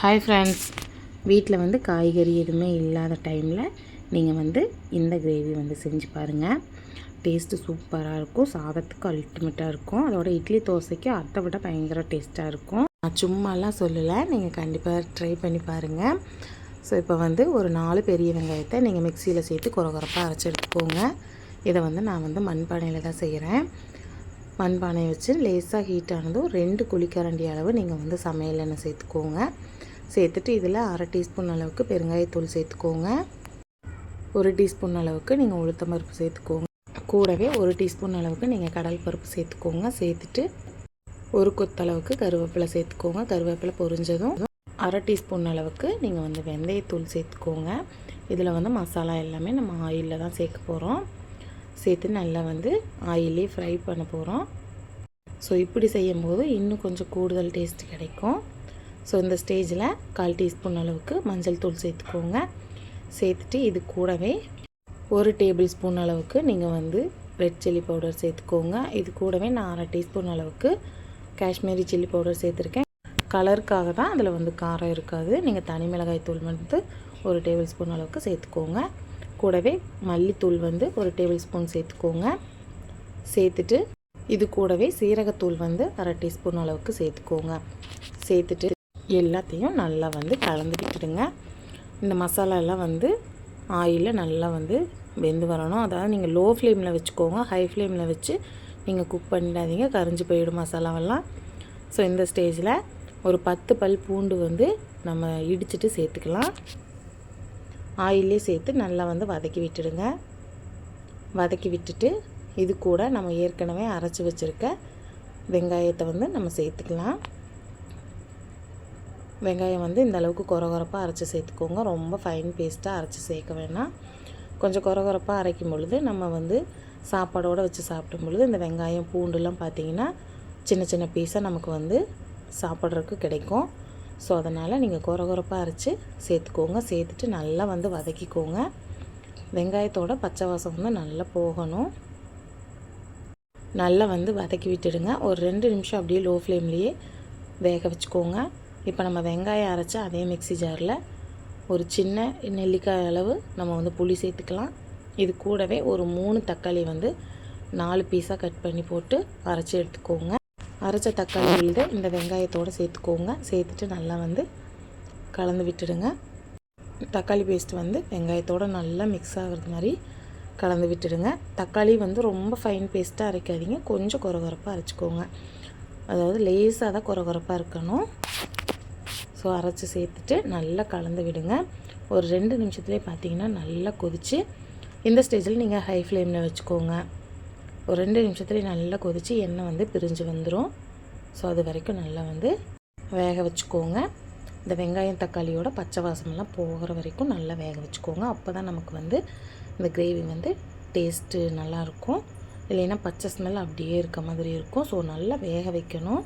Hi friends வீட்டில் வந்து காய்கறி எதுவுமே இல்லாத டைமில் நீங்கள் வந்து இந்த கிரேவி வந்து செஞ்சு பாருங்கள் டேஸ்ட்டு சூப்பராக இருக்கும். சாதத்துக்கு அல்டிமேட்டாக இருக்கும். அதோட இட்லி தோசைக்கு அதை விட பயங்கர டேஸ்ட்டாக இருக்கும். நான் சும்மாலாம் சொல்லலை. நீங்கள் கண்டிப்பாக ட்ரை பண்ணி பாருங்கள் ஸோ இப்போ வந்து ஒரு நாலு பெரிய வெங்காயத்தை நீங்கள் மிக்சியில் சேர்த்து குறகுறப்பாக அரைச்சி எடுத்துக்கோங்க. இதை வந்து நான் வந்து மண்பானையில் தான் செய்கிறேன் மண்பானையை வச்சு லேசாக ஹீட் ஆனதும் ரெண்டு குழிக்கரண்டி அளவு நீங்கள் வந்து சமையல் எண்ணெய் சேர்த்துக்கோங்க. சேர்த்துட்டு இதில் அரை டீஸ்பூன் அளவுக்கு பெருங்காயத்தூள் சேர்த்துக்கோங்க. ஒரு டீஸ்பூன் அளவுக்கு நீங்கள் உளுத்தம் பருப்பு சேர்த்துக்கோங்க. கூடவே ஒரு டீஸ்பூன் அளவுக்கு நீங்கள் கடல் பருப்பு சேர்த்துக்கோங்க. சேர்த்துட்டு ஒரு கொத்தளவுக்கு கருவேப்பிலை சேர்த்துக்கோங்க. கருவேப்பிலை பொரிஞ்சதும் அரை டீஸ்பூன் அளவுக்கு நீங்கள் வந்து வெந்தயத்தூள் சேர்த்துக்கோங்க. இதில் வந்து மசாலா எல்லாமே நம்ம ஆயிலில் தான் சேர்க்க போகிறோம் சேர்த்து நல்லா வந்து ஆயிலே ஃப்ரை பண்ண போகிறோம் ஸோ இப்படி செய்யும்போது இன்னும் கொஞ்சம் கூடுதல் டேஸ்ட் கிடைக்கும். ஸோ இந்த ஸ்டேஜில் கால் டீஸ்பூன் அளவுக்கு மஞ்சள் தூள் சேர்த்துக்கோங்க. சேர்த்துட்டு இது கூடவே ஒரு டேபிள் ஸ்பூன் அளவுக்கு நீங்கள் வந்து ரெட் சில்லி பவுடர் சேர்த்துக்கோங்க. இது கூடவே நான் அரை டீஸ்பூன் அளவுக்கு காஷ்மீரி சில்லி பவுடர் சேர்த்துருக்கேன். கலருக்காக தான் அதில் வந்து காரம் இருக்காது. நீங்கள் தனி மிளகாய் தூள் வந்து ஒரு டேபிள் ஸ்பூன் அளவுக்கு சேர்த்துக்கோங்க. கூடவே மல்லித்தூள் வந்து ஒரு டேபிள் ஸ்பூன் சேர்த்துக்கோங்க. சேர்த்துட்டு இது கூடவே சீரகத்தூள் வந்து அரை டீஸ்பூன் அளவுக்கு சேர்த்துக்கோங்க. சேர்த்துட்டு எல்லாத்தையும் நல்லா வந்து கலந்து விட்டுடுங்க இந்த மசாலாலாம் வந்து ஆயிலில் நல்லா வந்து வெந்து வரணும். அதாவது நீங்கள் லோ ஃப்ளேமில் வச்சுக்கோங்க. ஹை ஃப்ளேமில் வச்சு நீங்கள் குக் பண்ணிடாதீங்க. கரைஞ்சி போயிடும் மசாலாவெல்லாம். ஸோ இந்த ஸ்டேஜில் ஒரு பத்து பல் பூண்டு வந்து நம்ம இடிச்சிட்டு சேர்த்துக்கலாம். ஆயிலே சேர்த்து நல்லா வந்து வதக்கி விட்டுடுங்க. வதக்கி விட்டுட்டு இது கூட நம்ம ஏற்கனவே அரைச்சி வச்சுருக்க வெங்காயத்தை வந்து நம்ம சேர்த்துக்கலாம். வெங்காயம் வந்து இந்த அளவுக்கு குறகுறப்பாக அரைச்சி சேர்த்துக்கோங்க. ரொம்ப ஃபைன் பேஸ்ட்டாக அரைச்சி சேர்க்க வேணாம். கொஞ்சம் குறகுறப்பாக அரைக்கும் பொழுது நம்ம வந்து சாப்பாடோடு வச்சு சாப்பிடும் பொழுது இந்த வெங்காயம் பூண்டுலாம் பார்த்திங்கன்னா சின்ன சின்ன பீஸாக நமக்கு வந்து சாப்பிட்றதுக்கு கிடைக்கும். ஸோ அதனால் நீங்கள் குறகுறப்பாக அரைச்சி சேர்த்துக்கோங்க. சேர்த்துட்டு நல்லா வந்து வதக்கிக்கோங்க. வெங்காயத்தோட பச்சை வாசம் வந்து நல்லா போகணும். நல்லா வந்து வதக்கி விட்டுடுங்க. ஒரு ரெண்டு நிமிஷம் அப்படியே லோ ஃப்ளேம்லேயே வேக வச்சுக்கோங்க. இப்போ நம்ம வெங்காயம் அரைச்ச அதே மிக்சி ஜாரில் ஒரு சின்ன நெல்லிக்காய் அளவு நம்ம வந்து புளி சேர்த்துக்கலாம். இது கூடவே ஒரு மூணு தக்காளி வந்து நாலு பீஸாக கட் பண்ணி போட்டு அரைச்சி எடுத்துக்கோங்க. அரைச்ச தக்காளி விழுத இந்த வெங்காயத்தோடு சேர்த்துக்கோங்க. சேர்த்துட்டு நல்லா வந்து கலந்து விட்டுடுங்க. தக்காளி பேஸ்ட் வந்து வெங்காயத்தோடு நல்லா மிக்ஸ் ஆகிறது மாதிரி கலந்து விட்டுடுங்க. தக்காளி வந்து ரொம்ப ஃபைன் பேஸ்ட்டாக அரைக்காதீங்க. கொஞ்சம் குறகுறப்பாக அரைச்சிக்கோங்க. அதாவது லேஸாக தான் குறகுறப்பாக இருக்கணும். ஸோ அரைச்சி சேர்த்துட்டு நல்லா கலந்து விடுங்க. ஒரு ரெண்டு நிமிஷத்துலேயே பார்த்தீங்கன்னா நல்லா கொதித்து இந்த ஸ்டேஜில் நீங்கள் ஹை ஃப்ளேமில் வச்சுக்கோங்க. ஒரு ரெண்டு நிமிஷத்துலேயே நல்லா கொதித்து எண்ணெய் வந்து பிரிஞ்சு வந்துடும் ஸோ அது வரைக்கும் நல்லா வந்து வேக வச்சுக்கோங்க. இந்த வெங்காயம் தக்காளியோட பச்சை வாசமெல்லாம் போகிற வரைக்கும் நல்லா வேக வச்சுக்கோங்க. அப்போ தான் நமக்கு வந்து இந்த கிரேவி வந்து டேஸ்ட்டு நல்லாயிருக்கும் இல்லைன்னா பச்சை ஸ்மெல் அப்படியே இருக்க மாதிரி இருக்கும். ஸோ நல்லா வேக வைக்கணும்.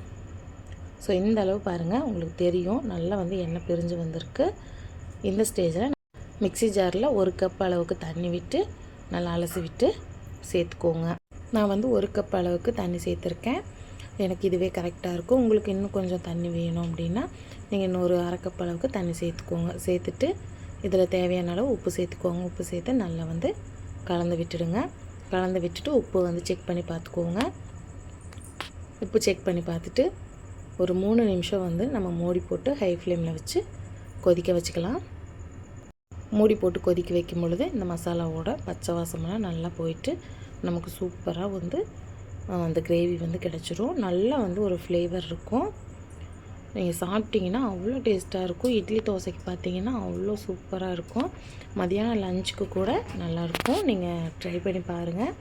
ஸோ இந்த அளவு பாருங்கள் உங்களுக்கு தெரியும். நல்லா வந்து எண்ணெய் பிரிஞ்சு வந்திருக்கு. இந்த ஸ்டேஜில் மிக்சி ஜாரில் ஒரு கப் அளவுக்கு தண்ணி விட்டு நல்லா அலசி விட்டு சேர்த்துக்கோங்க. நான் வந்து ஒரு கப் அளவுக்கு தண்ணி சேர்த்துருக்கேன். எனக்கு இதுவே கரெக்டாக இருக்கும். உங்களுக்கு இன்னும் கொஞ்சம் தண்ணி வேணும் அப்படின்னா நீங்கள் இன்னொரு அரை கப் அளவுக்கு தண்ணி சேர்த்துக்கோங்க. சேர்த்துட்டு இதில் தேவையான அளவு உப்பு சேர்த்துக்கோங்க. உப்பு சேர்த்து நல்லா வந்து கலந்து விட்டுடுங்க. கலந்து விட்டுட்டு உப்பு வந்து செக் பண்ணி பார்த்துக்கோங்க. உப்பு செக் பண்ணி பார்த்துட்டு ஒரு மூணு நிமிஷம் வந்து நம்ம மூடி போட்டு ஹை ஃப்ளேமில் வச்சு கொதிக்க வச்சுக்கலாம். மூடி போட்டு கொதிக்க வைக்கும் பொழுது இந்த மசாலாவோட பச்சை வாசமெல்லாம் நல்லா போயிட்டு நமக்கு சூப்பராக வந்து அந்த கிரேவி வந்து கிடச்சிரும். நல்லா வந்து ஒரு ஃப்ளேவர் இருக்கும். நீங்கள் சாப்பிட்டிங்கன்னா அவ்வளோ டேஸ்ட்டாக இருக்கும். இட்லி தோசைக்கு பார்த்தீங்கன்னா அவ்வளோ சூப்பராக இருக்கும். மதியானம் லஞ்சுக்கு கூட நல்லாயிருக்கும் நீங்கள் ட்ரை பண்ணி பாருங்கள்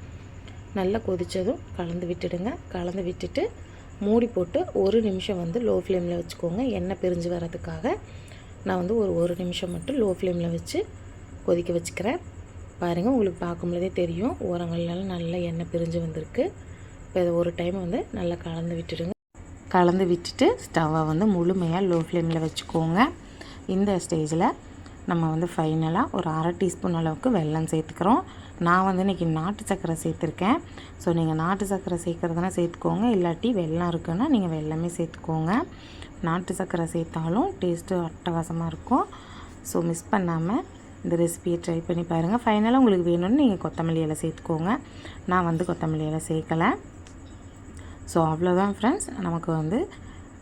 நல்லா கொதித்ததும் கலந்து விட்டுடுங்க. கலந்து விட்டுட்டு மூடி போட்டு ஒரு நிமிஷம் வந்து லோ ஃப்ளேமில் வச்சுக்கோங்க. எண்ணெய் பிரிஞ்சு வர்றதுக்காக நான் வந்து ஒரு ஒரு நிமிஷம் மட்டும் லோ ஃப்ளேமில் வச்சு கொதிக்க வச்சுக்கிறேன். பாருங்கள் உங்களுக்கு பார்க்கும்போதே தெரியும். ஓரங்கள்லாம் நல்லா எண்ணெய் பிரிஞ்சு வந்திருக்கு. இப்போ இதை ஒரு டைம் வந்து நல்லா கலந்து விட்டுடுங்க. கலந்து விட்டுட்டு ஸ்டவ்வை வந்து முழுமையாக லோ ஃப்ளேமில் வச்சுக்கோங்க. இந்த ஸ்டேஜில் நம்ம வந்து ஃபைனலாக ஒரு அரை டீஸ்பூன் அளவுக்கு வெல்லம் சேர்த்துக்கிறோம். நான் வந்து இன்றைக்கி நாட்டு சர்க்கரை சேர்த்துருக்கேன். ஸோ நீங்கள் நாட்டு சர்க்கரை சேர்க்குறதுனா சேர்த்துக்கோங்க. இல்லாட்டி வெல்லம் இருக்குன்னா நீங்கள் வெள்ளமே சேர்த்துக்கோங்க. நாட்டு சர்க்கரை சேர்த்தாலும் டேஸ்ட்டு அட்டகாசமாக இருக்கும். ஸோ மிஸ் பண்ணாமல் இந்த ரெசிபியை ட்ரை பண்ணி பாருங்கள் ஃபைனலாக உங்களுக்கு வேணும்னு நீங்கள் கொத்தமல்லி இலை சேர்த்துக்கோங்க. நான் வந்து கொத்தமல்லி இலை சேர்க்கலை. ஸோ அவ்வளோதான் ஃப்ரெண்ட்ஸ் நமக்கு வந்து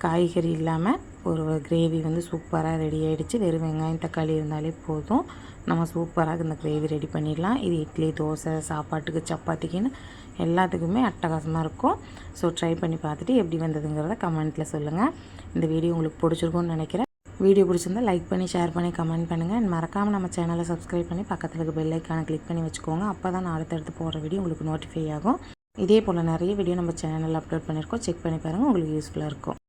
காய்கறி இல்லாமல் ஒரு கிரேவி வந்து சூப்பராக ரெடி ஆகிடுச்சு வெறும் வெங்காயம் தக்காளி இருந்தாலே போதும். நம்ம சூப்பராக இந்த கிரேவி ரெடி பண்ணிடலாம். இது இட்லி தோசை சாப்பாட்டுக்கு சப்பாத்திக்குன்னு எல்லாத்துக்குமே அட்டகாசமாக இருக்கும். ஸோ ட்ரை பண்ணி பார்த்துட்டு எப்படி வந்ததுங்கிறத கமெண்ட்டில் சொல்லுங்கள் இந்த வீடியோ உங்களுக்கு பிடிச்சிருக்கும்னு நினைக்கிறேன். வீடியோ பிடிச்சிருந்தா லைக் பண்ணி ஷேர் பண்ணி கமெண்ட் பண்ணுங்கள் மறக்காமல் நம்ம சேனலை சப்ஸ்கிரைப் பண்ணி பக்கத்தில் இருக்க பெல் ஐக்கானை கிளிக் பண்ணி வச்சுக்கோங்க. அப்போ தான் நான் அடுத்தடுத்து போடுற வீடியோ உங்களுக்கு நோட்டிஃபை ஆகும். இதே போல் நிறைய வீடியோ நம்ம சேனலில் அப்லோட் பண்ணியிருக்கோம். செக் பண்ணி பாருங்கள் உங்களுக்கு யூஸ்ஃபுல்லாக இருக்கும்.